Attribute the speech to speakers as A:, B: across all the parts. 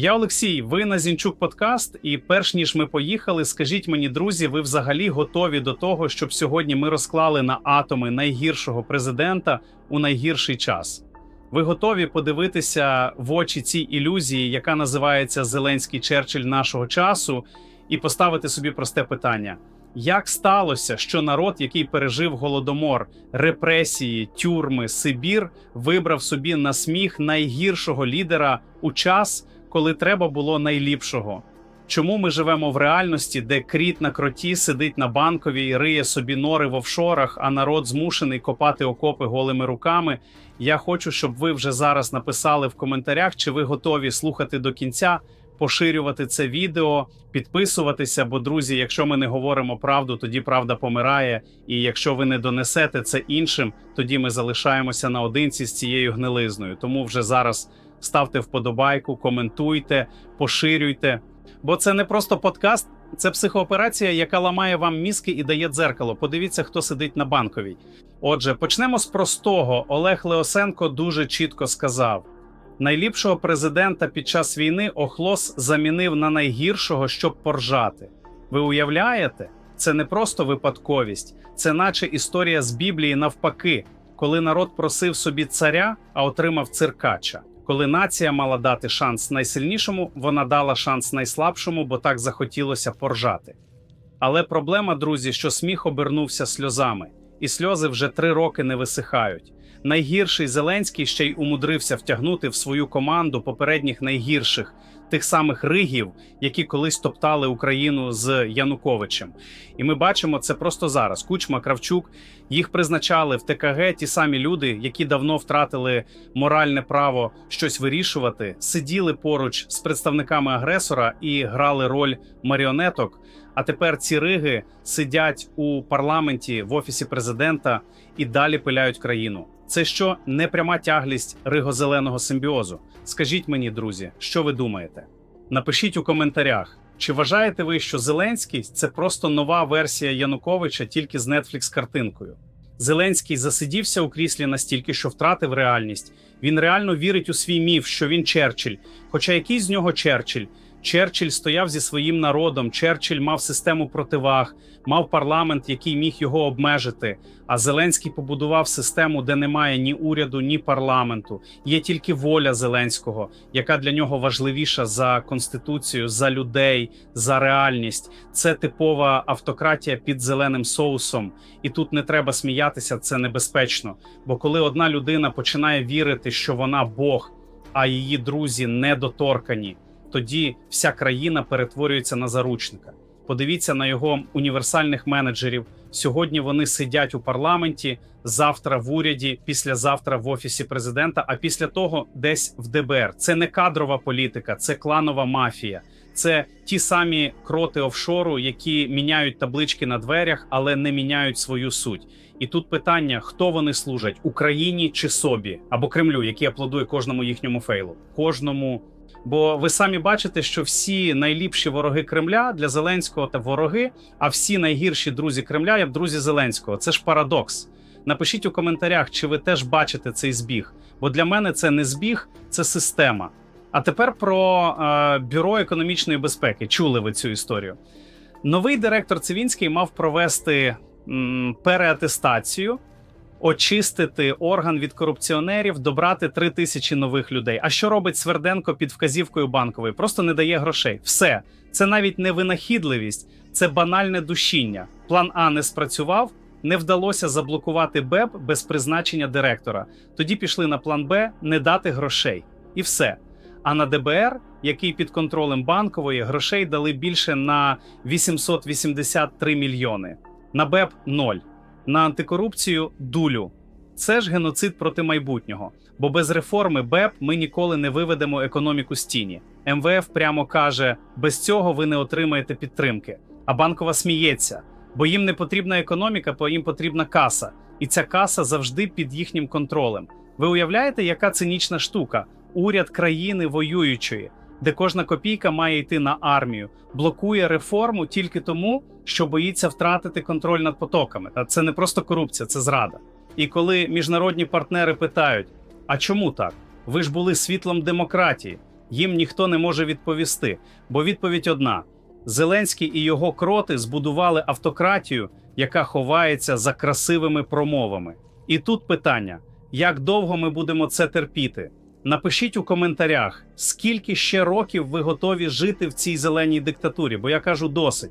A: Я Олексій. Ви на Зінчук Подкаст. І перш ніж ми поїхали, скажіть мені, друзі, ви взагалі готові до того, щоб сьогодні ми розклали на атоми найгіршого президента у найгірший час? Ви готові подивитися в очі цій ілюзії, яка називається Зеленський Черчилль нашого часу, і поставити собі просте питання: як сталося, що народ, який пережив голодомор, репресії, тюрми, Сибір, вибрав собі на сміх найгіршого лідера у час, коли треба було найліпшого? Чому ми живемо в реальності, де кріт на кроті сидить на банковій риє собі нори в офшорах, а народ змушений копати окопи голими руками? Я хочу, щоб ви вже зараз написали в коментарях, чи ви готові слухати до кінця, поширювати це відео, підписуватися. Бо, друзі, якщо ми не говоримо правду, тоді правда помирає. І якщо ви не донесете це іншим, тоді ми залишаємося наодинці з цією гнилизною. Тому вже зараз ставте вподобайку, коментуйте, поширюйте. Бо це не просто подкаст, це психооперація, яка ламає вам мізки і дає дзеркало. Подивіться, хто сидить на банковій. Отже, почнемо з простого. Олег Леосенко дуже чітко сказав: найліпшого президента під час війни Охлос замінив на найгіршого, щоб поржати. Ви уявляєте? Це не просто випадковість, це наче історія з Біблії навпаки, коли народ просив собі царя, а отримав циркача. Коли нація мала дати шанс найсильнішому, вона дала шанс найслабшому, бо так захотілося поржати. Але проблема, друзі, що сміх обернувся сльозами, і сльози вже три роки не висихають. Найгірший Зеленський ще й умудрився втягнути в свою команду попередніх найгірших, тих самих ригів, які колись топтали Україну з Януковичем. І ми бачимо це просто зараз. Кучма, Кравчук їх призначали в ТКГ ті самі люди, які давно втратили моральне право щось вирішувати, сиділи поруч з представниками агресора і грали роль маріонеток. А тепер ці риги сидять у парламенті в офісі президента і далі пиляють країну. Це що не пряма тяглість ригозеленого симбіозу? Скажіть мені, друзі, що ви думаєте? Напишіть у коментарях, чи вважаєте ви, що Зеленський це просто нова версія Януковича тільки з Netflix картинкою? Зеленський засидівся у кріслі настільки, що втратив реальність. Він реально вірить у свій міф, що він Черчилль. Хоча який з нього Черчилль? Черчилль стояв зі своїм народом. Черчилль мав систему противаг, мав парламент, який міг його обмежити. А Зеленський побудував систему, де немає ні уряду, ні парламенту. Є тільки воля Зеленського, яка для нього важливіша за конституцію, за людей, за реальність. Це типова автократія під зеленим соусом. І тут не треба сміятися, це небезпечно. Бо коли одна людина починає вірити, що вона Бог, а її друзі недоторкані тоді вся країна перетворюється на заручника. Подивіться на його універсальних менеджерів. Сьогодні вони сидять у парламенті, завтра в уряді, післязавтра в офісі президента. А після того десь в ДБР. Це не кадрова політика, це кланова мафія. Це ті самі кроти офшору, які міняють таблички на дверях, але не міняють свою суть. І тут питання: хто вони служать Україні чи собі або Кремлю, який аплодує кожному їхньому фейлу, кожному. Бо ви самі бачите, що всі найліпші вороги Кремля для Зеленського та вороги, а всі найгірші друзі Кремля як друзі Зеленського. Це ж парадокс. Напишіть у коментарях, чи ви теж бачите цей збіг. Бо для мене це не збіг, це система. А тепер про е, бюро економічної безпеки. Чули ви цю історію? Новий директор Цивінський мав провести м, переатестацію очистити орган від корупціонерів, добрати три тисячі нових людей. А що робить Сверденко під вказівкою банкової? Просто не дає грошей. Все це навіть не винахідливість, це банальне душіння. План А не спрацював. Не вдалося заблокувати БЕП без призначення директора. Тоді пішли на план Б не дати грошей, і все. А на ДБР, який під контролем банкової, грошей дали більше на 883 мільйони. На БЕП 0 на антикорупцію дулю. Це ж геноцид проти майбутнього. Бо без реформи БЕП ми ніколи не виведемо економіку з тіні. МВФ прямо каже: без цього ви не отримаєте підтримки. А банкова сміється, бо їм не потрібна економіка, бо їм потрібна каса. І ця каса завжди під їхнім контролем. Ви уявляєте, яка цинічна штука? Уряд країни воюючої, де кожна копійка має йти на армію, блокує реформу тільки тому, що боїться втратити контроль над потоками. Та це не просто корупція, це зрада. І коли міжнародні партнери питають: а чому так? Ви ж були світлом демократії. Їм ніхто не може відповісти, бо відповідь одна: Зеленський і його кроти збудували автократію, яка ховається за красивими промовами. І тут питання: як довго ми будемо це терпіти? Напишіть у коментарях, скільки ще років ви готові жити в цій зеленій диктатурі, бо я кажу досить.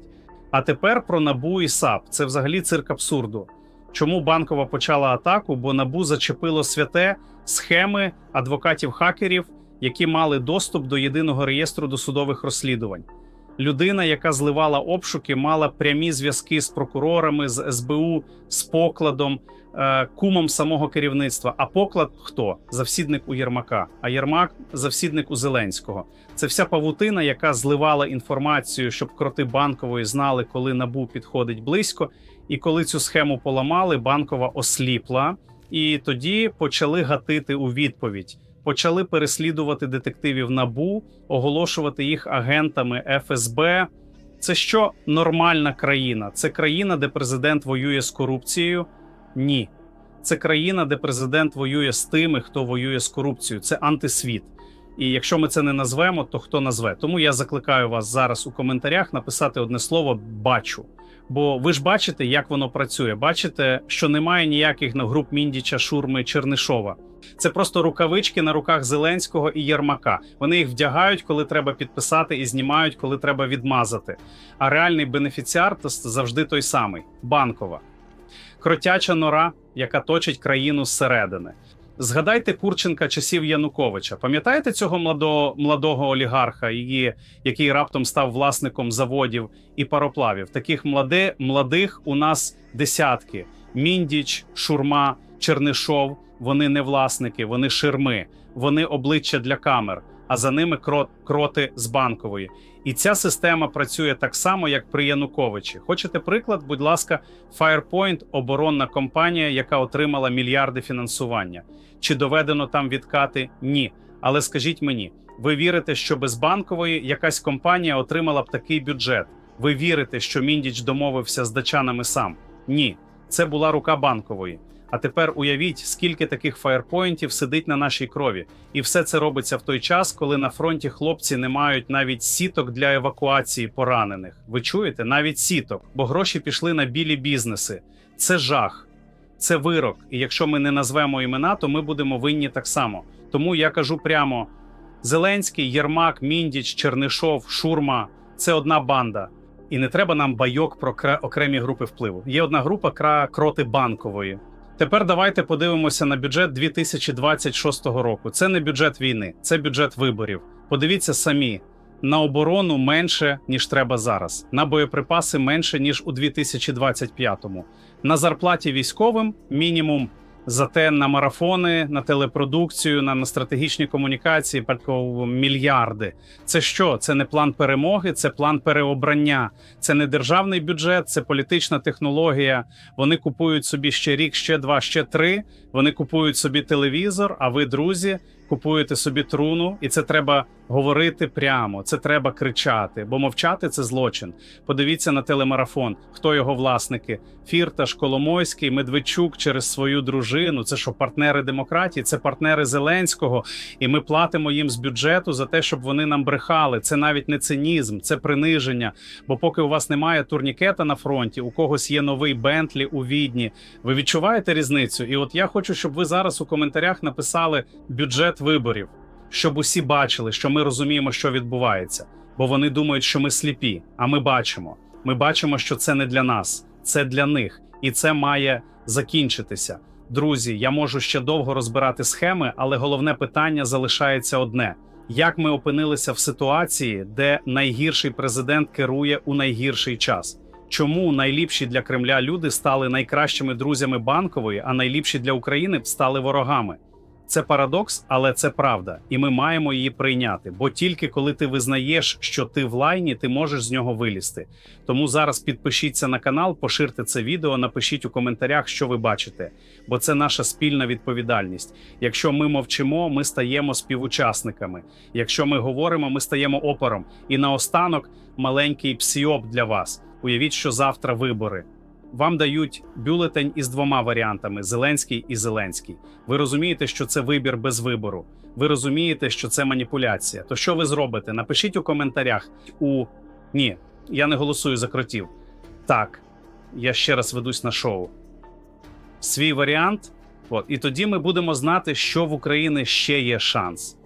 A: А тепер про набу і САП. Це взагалі цирк абсурду. Чому банкова почала атаку? Бо набу зачепило святе схеми адвокатів-хакерів, які мали доступ до єдиного реєстру досудових розслідувань. Людина, яка зливала обшуки, мала прямі зв'язки з прокурорами, з СБУ, з покладом, е, кумом самого керівництва. А поклад хто? Завсідник у Єрмака. А Єрмак завсідник у Зеленського. Це вся павутина, яка зливала інформацію, щоб кроти банкової знали, коли набу підходить близько. І коли цю схему поламали, банкова осліпла, і тоді почали гатити у відповідь. Почали переслідувати детективів набу, оголошувати їх агентами ФСБ. Це що нормальна країна? Це країна, де президент воює з корупцією? Ні. Це країна, де президент воює з тими, хто воює з корупцією. Це антисвіт. І якщо ми це не назвемо, то хто назве? Тому я закликаю вас зараз у коментарях написати одне слово бачу. Бо ви ж бачите, як воно працює. Бачите, що немає ніяких на груп Міндіча, Шурми, Чернишова. Це просто рукавички на руках Зеленського і Єрмака. Вони їх вдягають, коли треба підписати, і знімають, коли треба відмазати. А реальний бенефіціар то завжди той самий банкова. Кротяча нора, яка точить країну зсередини. Згадайте Курченка часів Януковича. Пам'ятаєте цього младого, младого олігарха, її, який раптом став власником заводів і пароплавів? Таких млади, младих у нас десятки: Міндіч, Шурма, Чернишов. Вони не власники, вони ширми, вони обличчя для камер, а за ними крот, кроти з банкової. І ця система працює так само, як при Януковичі. Хочете приклад? Будь ласка, Firepoint – оборонна компанія, яка отримала мільярди фінансування. Чи доведено там відкати? Ні. Але скажіть мені, ви вірите, що без банкової якась компанія отримала б такий бюджет? Ви вірите, що Міндіч домовився з дачанами сам? Ні, це була рука банкової. А тепер уявіть, скільки таких фаєрпоінтів сидить на нашій крові, і все це робиться в той час, коли на фронті хлопці не мають навіть сіток для евакуації поранених. Ви чуєте? Навіть сіток, бо гроші пішли на білі бізнеси. Це жах, це вирок. І якщо ми не назвемо імена, то ми будемо винні так само. Тому я кажу прямо: Зеленський, Єрмак, Міндіч, Чернишов, Шурма це одна банда. І не треба нам байок про окремі групи впливу. Є одна група кроти банкової. Тепер давайте подивимося на бюджет 2026 року. Це не бюджет війни, це бюджет виборів. Подивіться самі. На оборону менше ніж треба зараз, на боєприпаси менше ніж у 2025-му. На зарплаті військовим мінімум. Зате на марафони, на телепродукцію, на, на стратегічні комунікації парко- мільярди. Це що? Це не план перемоги, це план переобрання. Це не державний бюджет, це політична технологія. Вони купують собі ще рік, ще два, ще три. Вони купують собі телевізор. А ви, друзі, купуєте собі труну, і це треба говорити прямо. Це треба кричати, бо мовчати це злочин. Подивіться на телемарафон, хто його власники: Фірташ, Коломойський, Медведчук через свою дружину. Це що, партнери демократії, це партнери Зеленського, і ми платимо їм з бюджету за те, щоб вони нам брехали. Це навіть не цинізм, це приниження. Бо поки у вас немає турнікета на фронті, у когось є новий Бентлі у відні. Ви відчуваєте різницю? І от я хочу, щоб ви зараз у коментарях написали бюджет виборів, щоб усі бачили, що ми розуміємо, що відбувається. Бо вони думають, що ми сліпі, а ми бачимо. Ми бачимо, що це не для нас, це для них, і це має закінчитися. Друзі, я можу ще довго розбирати схеми, але головне питання залишається одне: як ми опинилися в ситуації, де найгірший президент керує у найгірший час? Чому найліпші для Кремля люди стали найкращими друзями банкової, а найліпші для України стали ворогами? Це парадокс, але це правда, і ми маємо її прийняти. Бо тільки коли ти визнаєш, що ти в лайні, ти можеш з нього вилізти. Тому зараз підпишіться на канал, поширте це відео, напишіть у коментарях, що ви бачите, бо це наша спільна відповідальність. Якщо ми мовчимо, ми стаємо співучасниками. Якщо ми говоримо, ми стаємо опором. І наостанок маленький псіоп для вас. Уявіть, що завтра вибори. Вам дають бюлетень із двома варіантами: Зеленський і Зеленський. Ви розумієте, що це вибір без вибору. Ви розумієте, що це маніпуляція. То що ви зробите? Напишіть у коментарях. У ні, я не голосую за кротів. Так, я ще раз ведусь на шоу. Свій варіант. От, і тоді ми будемо знати, що в Україні ще є шанс.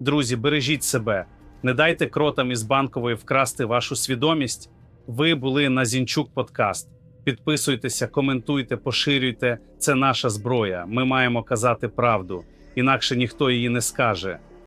A: Друзі, бережіть себе, не дайте кротам із банкової вкрасти вашу свідомість. Ви були на Зінчук Подкаст. Підписуйтеся, коментуйте, поширюйте. Це наша зброя. Ми маємо казати правду, інакше ніхто її не скаже.